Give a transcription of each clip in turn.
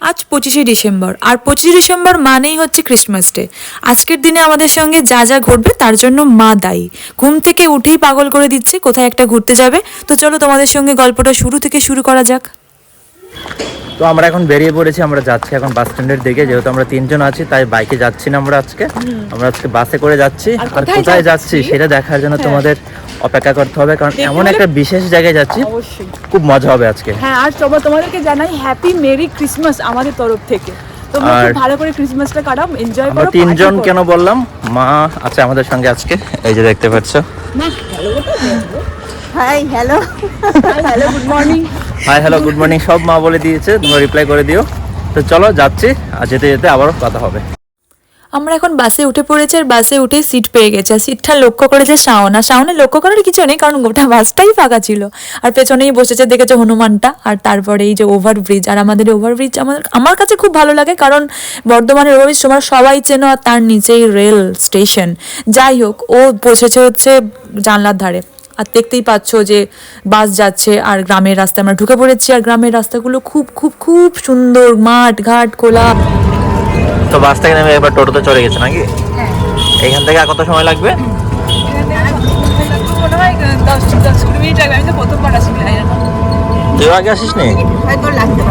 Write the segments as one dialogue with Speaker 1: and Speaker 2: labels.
Speaker 1: আজ পঁচিশে ডিসেম্বর। আর পঁচিশে ডিসেম্বর মানেই হচ্ছে ক্রিসমাস ডে আজকের দিনে আমাদের সঙ্গে যা যা ঘটবে তার জন্য মা দায়ী। ঘুম থেকে উঠেই পাগল করে দিচ্ছে, কোথায় একটা ঘুরতে যাবে। তো চলো তোমাদের সঙ্গে গল্পটা শুরু থেকে শুরু করা যাক।
Speaker 2: তো আমরা এখন বেরিয়ে পড়েছি আমরা যাচ্ছি এখন বাস স্ট্যান্ডের দিকে। যেহেতু আমরা তিনজন আছি তাই বাইকে যাচ্ছি না আমরা আজকে। আমরা আজকে বাসে করে যাচ্ছি।
Speaker 1: আর কোথায় যাচ্ছি?
Speaker 2: সেটা দেখার জন্য
Speaker 1: হ্যাঁ।
Speaker 2: তোমাদের অপেক্ষা করতে হবে কারণ এমন একটা বিশেষ জায়গায় যাচ্ছি খুব মজা হবে আজকে।
Speaker 3: হ্যাঁ আর সবাই তোমাদেরকে জানাই হ্যাপি মেরি ক্রিসমাস আমাদের তরফ থেকে। তোমরা
Speaker 2: আর-
Speaker 3: ভালো করে ক্রিসমাসটা কাটাও এনজয় করো
Speaker 2: তিনজন কেন বললাম? মা আছে আমাদের সঙ্গে আজকে এই যে দেখতে পাচ্ছ।
Speaker 4: Hi hello
Speaker 3: hello good morning
Speaker 2: hi hello good morning সব মা বলে দিয়েছে, তোমরা রিপ্লাই করে দিও। তো চলো, যাচ্ছি। আর যেতে যেতে আবারও কথা হবে।
Speaker 1: আমরা এখন বাসে উঠে পড়েছি আর বাসে উঠে সিট পেয়ে গেছে। আর সিটটা লক্ষ্য করেছে শাওন। আর শাওনে লক্ষ্য করার কিছু নেই, কারণ গোটা বাসটাই ফাঁকা ছিল। আর পেছনেই বসেছে, দেখেছে হনুমানটা? আর তারপরে এই যে ওভারব্রিজ আর আমাদের ওভারব্রিজ আমার আমার কাছে খুব ভালো লাগে, কারণ বর্ধমানের ওভারব্রিজ তোমরা সবাই চেনো, আর তার নিচেই রেল স্টেশন যাই হোক, ও বসেছে হচ্ছে জানলার ধারে। আর দেখতেই পাচ্ছ যে বাস যাচ্ছে আর গ্রামের রাস্তায় আমরা ঢুকে পড়েছি আর গ্রামের রাস্তাগুলো খুব খুব খুব সুন্দর মাঠ ঘাট খোলা
Speaker 2: তো বাস থেকে নেমে এবার টোটোতে চলে গেছে নাকি? এইখান থেকে আর কত সময় লাগবে? তুই আগে আসিস নি?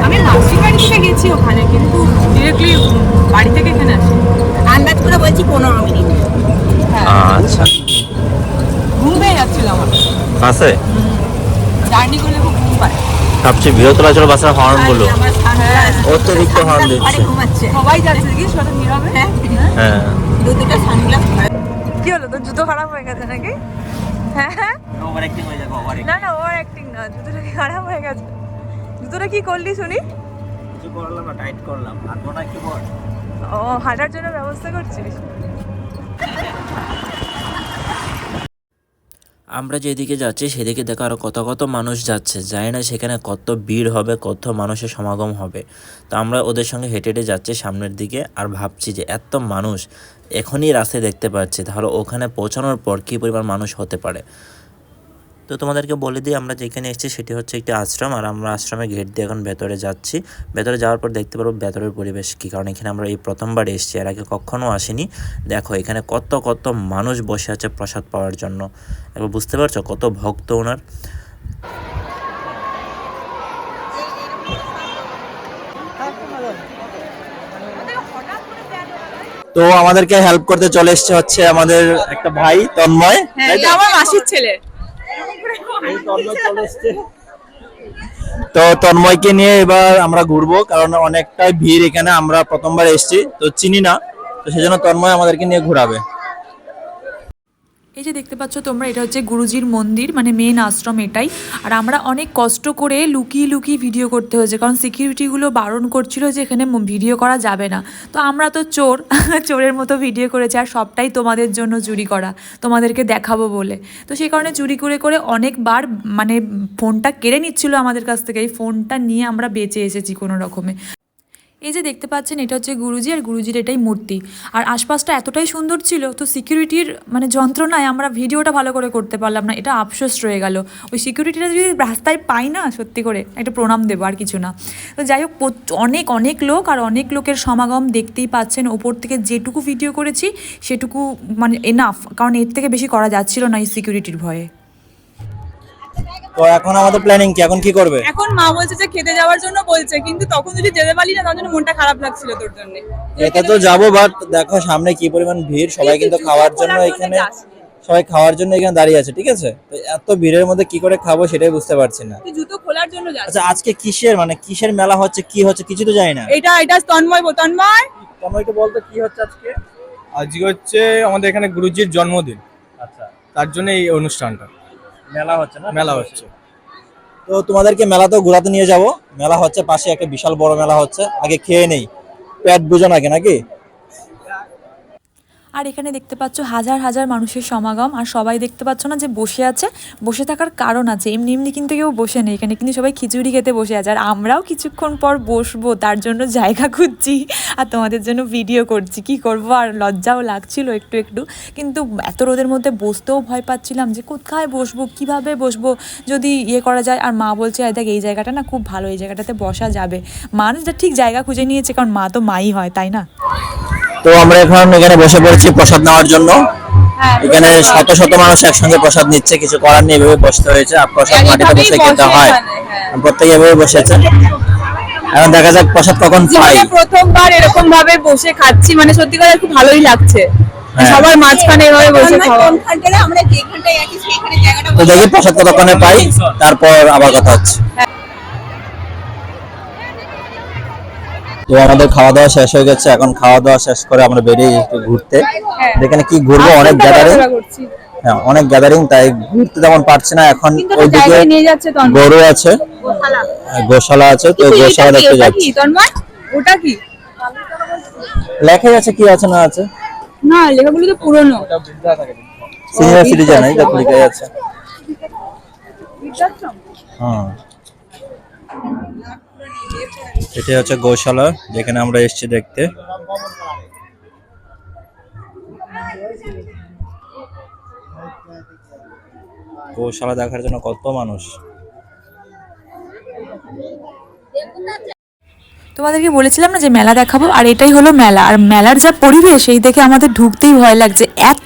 Speaker 3: আমি মাসির বাড়ি থেকে গেছি ওখানে কিন্তু ডিরেক্টলি বাড়ি থেকে এখানে আসি
Speaker 4: আন্দাজ করে বলছি পনেরো মিনিট।
Speaker 2: আচ্ছা
Speaker 3: ঘুম পেয়ে যাচ্ছিল আমার
Speaker 2: বাসে?
Speaker 3: জার্নি করলে খুব ঘুম পায়।
Speaker 2: সবচেয়ে বৃহত্তর বাসের
Speaker 3: হ্যাঁ।
Speaker 2: অতিরিক্ত হর্ন দিচ্ছে।
Speaker 3: সবাই যাচ্ছে নীরবে।
Speaker 4: হ্যাঁ।
Speaker 2: হ্যাঁ।
Speaker 4: সানগ্লাস
Speaker 1: কি হলো তোর জুতো খারাপ হয়ে গেছে নাকি? হ্যাঁ হ্যাঁ।
Speaker 2: ওভার অ্যাক্টিং হয়ে যাবে ওভার
Speaker 1: না না ওর অ্যাক্টিং না জুতোটা কি খারাপ হয়ে গেছে? জুতোটা কি করলি শুনি?
Speaker 2: কিছু করলাম না টাইট করলাম। হাঁটবো না কি বল
Speaker 1: ও হাঁটার জন্য ব্যবস্থা করছিস?
Speaker 5: আমরা যেদিকে যাচ্ছি, সেদিকে দেখো আরও কত কত মানুষ যাচ্ছে। জানি না সেখানে কত ভিড় হবে, কত মানুষের সমাগম হবে। তো আমরা ওদের সঙ্গে হেঁটে হেঁটে যাচ্ছি সামনের দিকে আর ভাবছি যে এত মানুষ এখনই রাস্তায় দেখতে পাচ্ছি ধরো ওখানে পৌঁছানোর পর কী পরিমাণ মানুষ হতে পারে? তো তোমাদেরকে বলে দিই আমরা যেখানে এসেছি সেটি হচ্ছে একটি আশ্রম আর আমরা আশ্রমে গেট দিয়ে এখন ভেতরে যাচ্ছি। ভেতরে যাওয়ার পর দেখতে পারব ভেতরের পরিবেশ কী কারণ এখানে আমরা এই প্রথমবার এসেছি আর আগে কখনও আসিনি। দেখো এখানে কত কত মানুষ বসে আছে প্রসাদ পাওয়ার জন্য। একবার বুঝতে পারছ কত ভক্ত ওনার।
Speaker 2: তো আমাদেরকে হেল্প করতে চলে এসছে হচ্ছে আমাদের একটা ভাই তন্ময়।
Speaker 3: হ্যাঁ আমার মাসির ছেলে
Speaker 2: এই তন্ময় চলে এসছে। তো তন্ময়কে নিয়ে এবার আমরা ঘুরবো, কারণ অনেকটাই ভিড় এখানে। আমরা প্রথমবার এসেছি, তো চিনি না। তো সেজন্য তন্ময় আমাদেরকে নিয়ে ঘোরাবে।
Speaker 1: এই যে দেখতে পাচ্ছ তোমরা, এটা হচ্ছে গুরুজির মন্দির মানে মেন আশ্রম এটাই। আর আমরা অনেক কষ্ট করে লুকিয়ে লুকিয়ে ভিডিও করতে হয়েছে, কারণ সিকিউরিটিগুলো বারণ করছিল যে এখানে ভিডিও করা যাবে না। তো আমরা তো চোর, চোরের মতো ভিডিও করেছি, আর সবটাই তোমাদের জন্য চুরি করা, তোমাদেরকে দেখাবো বলে। তো সেই কারণে চুরি করে করে অনেকবার মানে ফোনটা কেড়ে নিচ্ছিল আমাদের কাছ থেকে, এই ফোনটা নিয়ে আমরা বেঁচে এসেছি কোনো রকমে। এই যে দেখতে পাচ্ছেন, এটা হচ্ছে গুরুজি আর গুরুজির এটাই মূর্তি। আর আশপাশটা এতটাই সুন্দর ছিল তো সিকিউরিটির মানে যন্ত্রণায় আমরা ভিডিওটা ভালো করে করতে পারলাম না, এটা আফসোস রয়ে গেল। ওই সিকিউরিটিটা যদি রাস্তায় পাই না, সত্যি করে একটা প্রণাম দেবো আর কিছু না। তো যাই হোক অনেক অনেক লোক আর অনেক লোকের সমাগম দেখতেই পাচ্ছেন। ওপর থেকে যেটুকু ভিডিও করেছি, সেটুকু মানে এনাফ কারণ এর থেকে বেশি করা যাচ্ছিল না এই সিকিউরিটির ভয়ে।
Speaker 2: তো এখন আমাদের প্ল্যানিং কি? এখন কি করবে?
Speaker 3: এখন মা বলছে যে খেতে যাওয়ার জন্য বলছে কিন্তু তখন যদি যেতে পারলি না তার জন্য মনটা খারাপ লাগছিল তোর জন্য।
Speaker 2: এটা তো যাব বাট দেখো সামনে কি পরিমাণ ভিড় সবাই কিন্তু খাওয়ার জন্য এখানে সবাই খাওয়ার জন্য এখানে দাঁড়িয়ে আছে ঠিক আছে? তো এত ভিড়ের মধ্যে কি করে খাব সেটাই বুঝতে পারছি না।
Speaker 3: জুতো খোলার জন্য
Speaker 2: আচ্ছা আজকে কিসের? মানে কিসের মেলা হচ্ছে কি হচ্ছে কিছু তো জানি না।
Speaker 3: এটা এটা তন্ময় তন্ময়?
Speaker 2: তোমাকে বলতো কি হচ্ছে আজকে?
Speaker 6: আজকে হচ্ছে আমাদের এখানে গুরুজির জন্মদিন।
Speaker 2: আচ্ছা।
Speaker 6: তার জন্য এই অনুষ্ঠানটা।
Speaker 2: মেলা হচ্ছে না?
Speaker 6: মেলা হচ্ছে।
Speaker 2: তো তোমাদেরকে মেলাতেও ঘোরাতে নিয়ে যাব। মেলা হচ্ছে পাশে একটা বিশাল বড় মেলা হচ্ছে। আগে খেয়ে নেই। পেট বুঝো নাকি নাকি?
Speaker 1: আর এখানে দেখতে পাচ্ছ হাজার হাজার মানুষের সমাগম। আর সবাই দেখতে পাচ্ছ না যে বসে আছে, বসে থাকার কারণ আছে। এমনি এমনি কিন্তু কেউ বসে নেই, এখানে কিন্তু সবাই খিচুড়ি খেতে বসে আছে। আর আমরাও কিছুক্ষণ পর বসবো, তার জন্য জায়গা খুঁজছি আর তোমাদের জন্য ভিডিও করছি। কি করব? আর লজ্জাও লাগছিল একটু একটু। কিন্তু এত রোদের মধ্যে বসতেও ভয় পাচ্ছিলাম যে কোথায় বসবো, কীভাবে বসবো? যদি ইয়ে করা যায়, আর মা বলছে "এই দেখ, এই জায়গাটা না খুব ভালো, এই জায়গাটাতে বসা যাবে। মানুষটা ঠিক জায়গা খুঁজে নিয়েছে, কারণ মা তো মাই হয়, তাই না?
Speaker 2: তো আমরা এখন এখানে বসে পড়েছি প্রসাদ নেওয়ার জন্য। এখানে শত শত মানুষ একসঙ্গে প্রসাদ নিচ্ছে কিছু করার নেই এভাবে বসতে হয়েছে। আর প্রসাদ মাটিতে বসে খেতে হয়। প্রত্যেকে এভাবে বসেছে এখন দেখা যাক প্রসাদ কখন পাই।
Speaker 3: প্রথমবার এরকম ভাবে বসে খাচ্ছি মানে সত্যি কথা খুব ভালোই লাগছে।
Speaker 2: হ্যাঁ।
Speaker 3: সবার মাঝখানে এভাবে বসে খাওয়া।
Speaker 2: তো দেখি প্রসাদ কতক্ষণে পাই তারপর আবার কথা হচ্ছে। তো আমাদের খাওয়া দাওয়া শেষ হয়ে গেছে। এখন খাওয়া দাওয়া শেষ করে আমরা বেরিয়ে একটু ঘুরতে। এখানে কি ঘুরবো? অনেক গ্যাদারিং হ্যাঁ অনেক গ্যাদারিং তাই ঘুরতে তেমন পারছি না। এখন ওইদিকে গরু আছে। গোশালা। আছে। তো গোশালা দেখতে যাচ্ছি।
Speaker 3: কি? ওটা কি?
Speaker 2: লেখাই আছে কি আছে না আছে?
Speaker 3: না লেখাগুলো তো পুরনো।
Speaker 2: সিনিয়র সিটিজেন এই দেখো লেখাই আছে। হ্যাঁ। এটা হচ্ছে গোশালা, যেখানে আমরা এসেছি দেখতে। গোশালা দেখার জন্য কত মানুষ।
Speaker 1: তোমাদেরকে বলেছিলাম না যে মেলা দেখাবো, আর এটাই হলো মেলা। আর মেলার যা পরিবেশ, এই দেখে আমাদের ঢুকতেই ভয় লাগছে। এত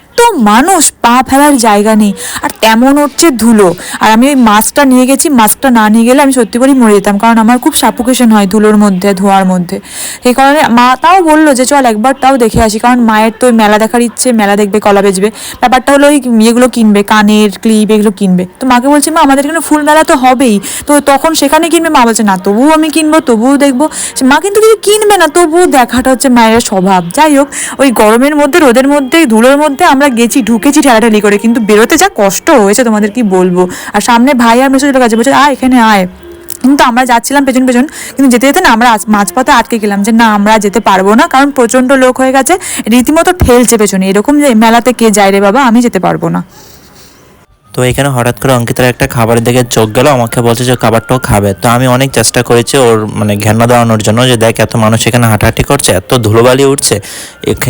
Speaker 1: মানুষ পা ফেলার জায়গা নেই, আর তেমন হচ্ছে ধুলো। আর আমি ওই মাস্কটা নিয়ে গেছি, মাস্কটা না নিয়ে গেলে আমি সত্যি করেই মরে যেতাম, কারণ আমার খুব সাফোকেশন হয় ধুলোর মধ্যে, ধোয়ার মধ্যে। সেই কারণে মা তাও বলল যে, চল একবার তাও দেখে আসি। কারণ মায়ের তো ওই মেলা দেখার ইচ্ছে, মেলা দেখবে, কলা বেচবে। ব্যাপারটা হলো ওই ইয়েগুলো কিনবে, কানের ক্লিপ এগুলো কিনবে। তো মাকে বলছি, মা, আমাদের এখানে ফুল মেলা তো হবেই। তো তখন সেখানে কিনবে? মা বলছে, না, তবুও আমি কিনবো, তবুও দেখব। মা কিন্তু কিছু কিনবে না, তবুও দেখাটা হচ্ছে মায়ের স্বভাব। যাই হোক, ওই গরমের মধ্যে, রোদের মধ্যে, ধুলোর মধ্যে আমরা গেছি, ঢুকেছি ঠেলাঠেলি করে, কিন্তু বেরোতে যা কষ্ট হয়েছে তোমাদের কি বলব? আর সামনে ভাই আর মেসেজ কাছে বলছে, আয়, এখানে আয়। কিন্তু আমরা যাচ্ছিলাম পেছন পেছন, কিন্তু যেতে যেতে না আমরা মাঝপথে আটকে গেলাম যে না, আমরা যেতে পারব না, কারণ প্রচণ্ড লোক হয়ে গেছে, রীতিমতো ঠেলছে পেছনে। এরকম যে মেলাতে কে যায় রে বাবা, আমি যেতে পারব না।
Speaker 5: তো এখানে হঠাৎ করে অঙ্কিতার একটা খাবারের দিকে চোখ গেল, আমাকে বলছে যে খাবারটাও খাবে। তো আমি অনেক চেষ্টা করেছি ওর মানে ঘেন্না দেওয়ানোর জন্য যে দেখ এত মানুষ এখানে হাঁটাহাঁটি করছে, এত ধুলোবালি উঠছে,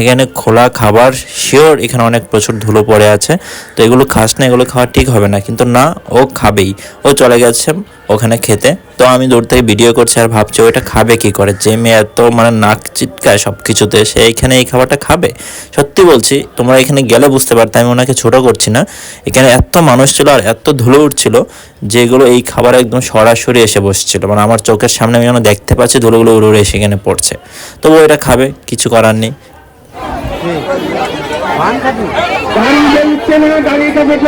Speaker 5: এখানে খোলা খাবার শিওর এখানে অনেক প্রচুর ধুলো পড়ে আছে। তো এগুলো খাস না, এগুলো খাওয়া ঠিক হবে না। কিন্তু না, ও খাবেই। ও চলে গেছে ওখানে খেতে। তো আমি দূর থেকে ভিডিও করছি আর ভাবছি ওইটা খাবে কি করে? যে মেয়ে এত মানে নাক চিটকায় সব কিছুতে সে এখানে এই খাবারটা খাবে? সত্যি বলছি, তোমরা এখানে গেলে বুঝতে পারতে, আমি ওনাকে ছোটো করছি না। এখানে এত মানুষ ছিল আর এত ধুলো উঠছিল যেগুলো এই খাবার একদম সরাসরি এসে বসছিল। মানে আমার চোখের সামনে আমি যেন দেখতে পাচ্ছি ধুলোগুলো উড়ে উড়ে এসে এখানে পড়ছে। তবু এটা খাবে, কিছু করার নেই।
Speaker 7: দাঁড়িয়ে থাকবেন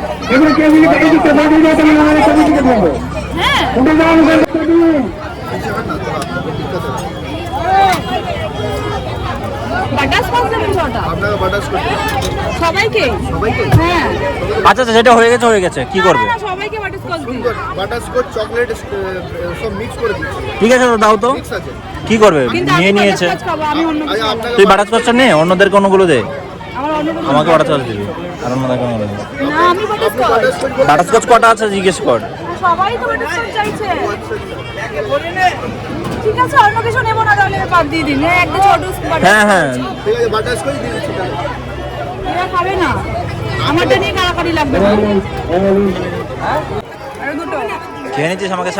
Speaker 7: এবারে কেউ যদি গাড়ি দিতে বাদ দিয়ে তাহলে আমাদের ছবি দিতে
Speaker 3: সবাইকে? হ্যাঁ।
Speaker 2: আচ্ছা আচ্ছা সেটা হয়ে গেছে হয়ে গেছে কি করবে?
Speaker 3: না, সবাইকে দিন
Speaker 8: বাটারস্কচ চকলেট সব মিক্স করে দিচ্ছি।
Speaker 2: ঠিক আছে দাও তো। কি করবে? নিয়ে নিয়েছে।
Speaker 3: বাটারস্কচ না।
Speaker 2: তুই বাটাস করছ নে অন্যদেরকে অন্যগুলো দে। আমাকে বাটাস করতে দিবি। আর অন্য কটা আছে জিজ্ঞেস কর।
Speaker 3: সবাই তো বাটাস চাইছে। ঠিক আছে অন্য কিছু নেব না তাহলে বাদ দিয়ে দিন। একটা ছোট
Speaker 2: হ্যাঁ হ্যাঁ।
Speaker 8: ঠিক আছে বাটারস্কচ দিয়ে দিচ্ছি
Speaker 3: এরা খাবে না। আমারটা নিয়ে কাড়াকাড়ি লাগবে দুটো।
Speaker 2: খেয়ে নিচ্ছিস আমাকে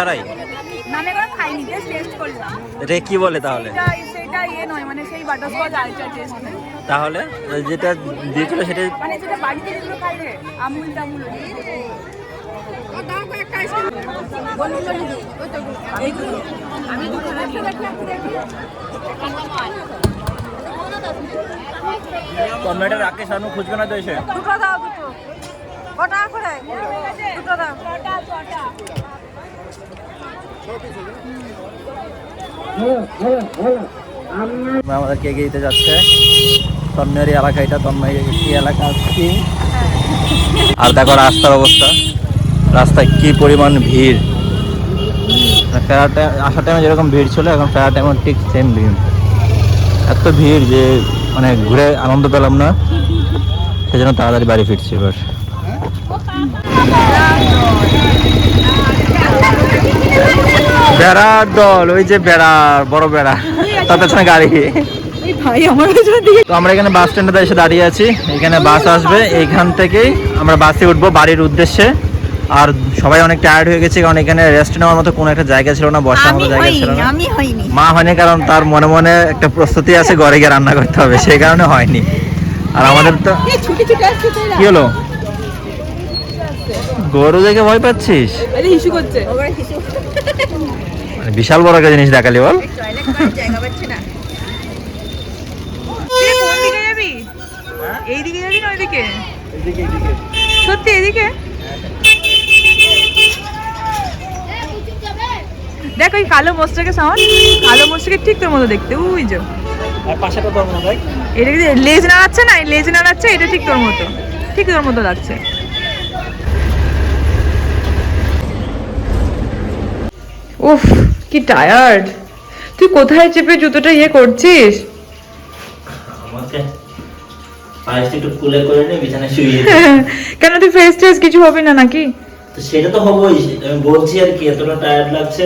Speaker 3: খাইনি টেস্ট করলাম।
Speaker 2: এটা কি বলে তাহলে?
Speaker 3: এটা সেটা ইয়ে নয় মানে সেই বাটারস্কচ আরেকটা টেস্ট
Speaker 2: তাহলে যেটা দিয়েছিল সেটা
Speaker 3: মানে যেটা বাড়িতে যেগুলো খাই রে আমুল টামুল আমি
Speaker 2: রাকেশ আনু খুঁজবে না তো এসে
Speaker 1: দুটো দাও দুটো। কটা করে? দুটো দাও।
Speaker 2: আমাদেরকে এগিয়ে দিতে যাচ্ছে? তন্ময়ের এলাকা, এটা তন্ময় এই এলাকা আসছি আর দেখো রাস্তার অবস্থা। রাস্তায় কি পরিমাণ ভিড়। ফেরার টাইম আসার টাইমে যেরকম ভিড় ছিল, এখন ফেরার টাইমে ঠিক সেম ভিড়। এত ভিড় যে মানে ঘুরে আনন্দ পেলাম না। সেজন্য তাড়াতাড়ি বাড়ি ফিরছি এবার। বেড়ার দল, ওই যে বেড়া বড় বেড়া। তার পেছনে গাড়ি।
Speaker 1: আমার
Speaker 2: তো এখানে বাস স্ট্যান্ডে এসে দাঁড়িয়ে আছি। এখানে বাস আসবে। এখান থেকেই আমরা বাসে উঠবো বাড়ির উদ্দেশ্যে। আর সবাই অনেক টায়ার্ড হয়ে গেছে কারণ এখানে রেস্ট নেওয়ার মতো কোনো একটা জায়গা ছিল না বসার মতো জায়গা ছিল না। মা হয়নি কারণ তার মনে মনে একটা প্রস্তুতি আছে ঘরে গিয়ে রান্না করতে হবে সেই কারণে হয়নি। আর আমাদের তো। কি হলো? গরু দেখে ভয় পাচ্ছিস? বিশাল বড় একটা জিনিস দেখালি বল।
Speaker 1: এই দিকে যাবি না ওইদিকে? সত্যি এদিকে দেখ ওই কালো মোষটাকে সামান কালো মোষটাকে ঠিক তোর মতো দেখতে। ওই যে।
Speaker 2: আর পাশে তোর
Speaker 1: এটা কি লেজ নাড়াচ্ছে না? লেজ নাড়াচ্ছে এটা ঠিক তোর মতো। ঠিক তোর মতো লাগছে। উফ কি টায়ার্ড তুই কোথায় চেপে জুতোটা ইয়ে করছিস?
Speaker 9: আমাকে একটু কুলে করে নিয়ে বিছানায় শুয়ে
Speaker 1: কেন তুই ফেস টেস কিছু হবে না নাকি?
Speaker 9: তো সেটা তো হবেই আমি বলছি আর কি এতটা টায়ার্ড লাগছে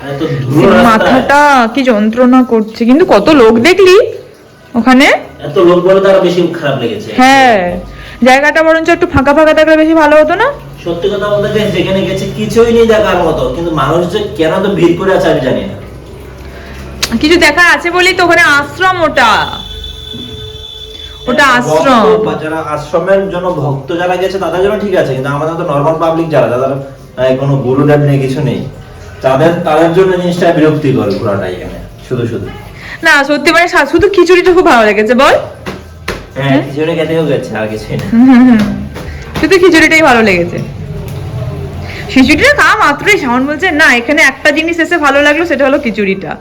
Speaker 9: আর এত ধুলো
Speaker 1: মাথাটা কি যন্ত্রণা করছে কিন্তু কত লোক দেখলি ওখানে?
Speaker 9: এত লোক বলে তো আরও বেশি খারাপ লেগেছে।
Speaker 1: হ্যাঁ জায়গাটা বরঞ্চ একটু ফাঁকা ফাঁকা থাকলে বেশি ভালো হতো না?
Speaker 9: সত্যি কথা বলতে গেলে যেখানে গেছে কিছুই নেই দেখার মতো কিন্তু মানুষ যে কেন তো ভিড় করে আছে আমি জানি না।
Speaker 1: কিছু দেখা আছে বলেই তো ওখানে আশ্রম ওটা। ওটা আশ্রম।
Speaker 9: যারা আশ্রমের জন্য ভক্ত যারা গেছে তাদের জন্য ঠিক আছে কিন্তু আমাদের তো নর্মাল পাবলিক যারা যাদের কোনো গুরুদেব নেই কিছু নেই। তাদের তাদের জন্য জিনিসটা বিরক্তিকর এখানে শুধু শুধু।
Speaker 1: না সত্যি মানে শুধু খিচুড়িটা খুব ভালো লেগেছে বল।
Speaker 9: হ্যাঁ কিছুটা খেতেও গেছে আর কিছুই না।
Speaker 1: শুধু খিচুড়িটাই ভালো লেগেছে। খিচুড়িটা খাওয়া মাত্রই শাওন বলছে না এখানে একটা জিনিস এসে ভালো লাগল সেটা হলো খিচুড়িটা।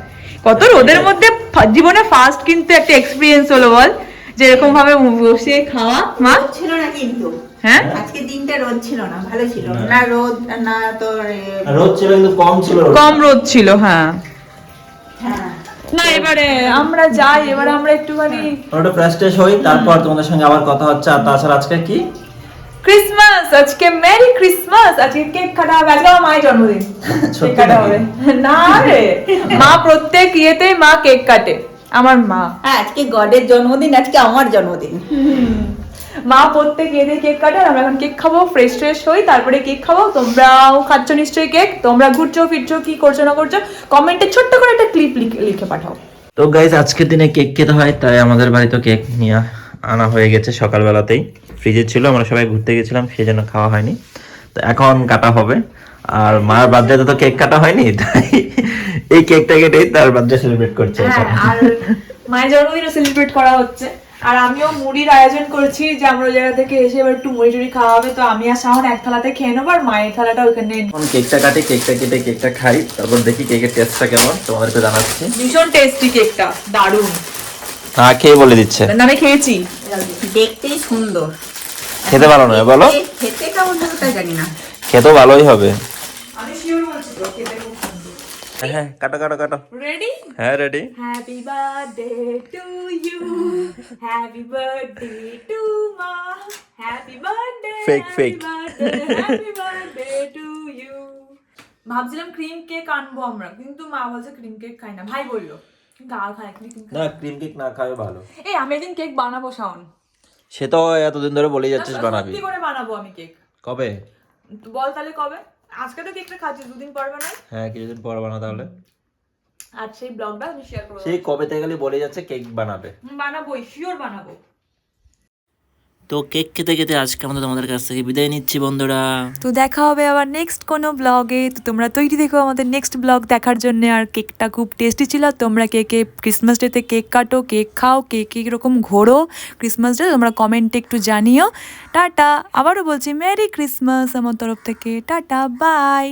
Speaker 1: কত রোদের মধ্যে জীবনে ফার্স্ট কিন্তু একটা এক্সপিরিয়েন্স হলো বল। যে এরকম ভাবে বসে খাওয়া মা?
Speaker 4: ছিল না কিন্তু।
Speaker 1: হ্যাঁ?
Speaker 4: আজকে দিনটা রোদ ছিল না ভালো ছিল। না। রোদ না তোর
Speaker 9: রোদ ছিল কিন্তু কম ছিল
Speaker 1: কম রোদ ছিল হ্যাঁ।
Speaker 4: হ্যাঁ।
Speaker 1: না এবারে আমরা যাই এবারে আমরা একটুখানি
Speaker 9: ওটা ফ্রেশ ট্রেশ হই তারপর তোমাদের সঙ্গে আবার কথা হচ্ছে। আর তাছাড়া আজকে কি?
Speaker 1: ক্রিসমাস আজকে মেরি ক্রিসমাস আজকে কেক কাটা হবে আজকে আমার মায়ের জন্মদিন কেক কাটা হবে। না রে মা প্রত্যেক ইয়েতে মা কেক কাটে। আমার মা।
Speaker 4: হ্যাঁ আজকে গডের জন্মদিন আজকে আমার জন্মদিন।
Speaker 1: মা প্রত্যেক ইয়েতে কেক কাটে আর আমরা এখন কেক খাব ফ্রেশ ফ্রেশ হই তারপরে কেক খাব। তোমরাও খাচ্ছ নিশ্চয়ই কেক তোমরা ঘুরছো ফিরছো কি করছ না করছ কমেন্টে ছোট্ট করে একটা ক্লিপ লিখে পাঠাও।
Speaker 2: তো গাইজ আজকের দিনে কেক খেতে হয় তাই আমাদের বাড়িতে কেক নিয়ে আনা হয়ে গেছে সকালবেলাতেই। ফ্রিজে ছিল আমরা সবাই ঘুরতে গেছিলাম সেই জন্য খাওয়া হয়নি। তো এখন কাটা হবে। আর মার বার্থডেতে তো কেক কাটা হয়নি তাই এই কেকটা কেটেই তার বার্থডে সেলিব্রেট করছে
Speaker 1: হ্যাঁ আর মায়ের জন্মদিনও সেলিব্রেট করা হচ্ছে। আর আমিও মুড়ির আয়োজন করেছি যে আমরা ওই জায়গা থেকে এসে এবার একটু মুড়ি টুড়ি খাওয়া হবে। তো আমি আর শাহন এক থালাতে খেয়ে নেব আর মায়ের থালাটা ওখানে
Speaker 2: এখন কেকটা কাটি কেকটা কেটে কেকটা খাই। তারপর দেখি কেকের টেস্টটা কেমন। তোমাদেরকে জানাচ্ছি।
Speaker 1: ভীষণ টেস্টি কেকটা দারুণ।
Speaker 2: না খেয়ে বলে দিচ্ছে।
Speaker 1: না আমি খেয়েছি।
Speaker 4: দেখতেই সুন্দর।
Speaker 2: খেতে ভালো নয় বলো?
Speaker 4: খেতে- কেমন হবে তা জানি না।
Speaker 2: খেতেও ভালোই হবে।
Speaker 1: আমি শিওর বলছি খেতে
Speaker 2: হ্যাঁ কাটো কাটো কাটো।
Speaker 1: রেডি
Speaker 2: হ্যাঁ ready
Speaker 1: happy birthday to you happy birthday to মা happy birthday
Speaker 2: Fake, fake.
Speaker 1: Happy birthday to you ভাবছিলাম ক্রিম কেক আনব আমরা কিন্তু মা বলছে ক্রিম কেক খাই না। ভাই বলল গা খায় ক্রিম কেক
Speaker 2: না ক্রিম কেক না খাওয়া ভালো।
Speaker 1: এই আমি একদিন কেক বানাবো শাওন।
Speaker 2: সে তো এতদিন ধরে বলেই যাচ্ছিস বানাবি।
Speaker 1: করে বানাবো আমি কেক
Speaker 2: কবে?
Speaker 1: বল তাহলে কবে? আজকে তো কেকটা খাচ্ছি দুদিন পর বানাই।
Speaker 2: হ্যাঁ কিছুদিন পর বানা তাহলে।
Speaker 1: আর সেই ব্লগটা আমি শেয়ার করব।
Speaker 2: সেই কবে থেকে গেলে বলে যাচ্ছে কেক বানাবে।
Speaker 1: বানাবো বানাবোই শিওর বানাবো।
Speaker 5: তো কেক খেতে খেতে আজকে আমাদের তোমাদের কাছ থেকে বিদায় নিচ্ছি, বন্ধুরা।
Speaker 1: তো দেখা হবে আবার নেক্সট কোনো ব্লগে তো তোমরা তৈরি দেখো আমাদের নেক্সট ব্লগ দেখার জন্য। আর কেকটা খুব টেস্টি ছিল। তোমরা কে কে ক্রিসমাস ডেতে কেক কাটো, কেক খাও, কে কে এরকম ঘোরো ক্রিসমাস ডে তোমরা কমেন্টে একটু জানিও। টাটা। আবারও বলছি মেরি ক্রিসমাস আমার তরফ থেকে। টাটা। বাই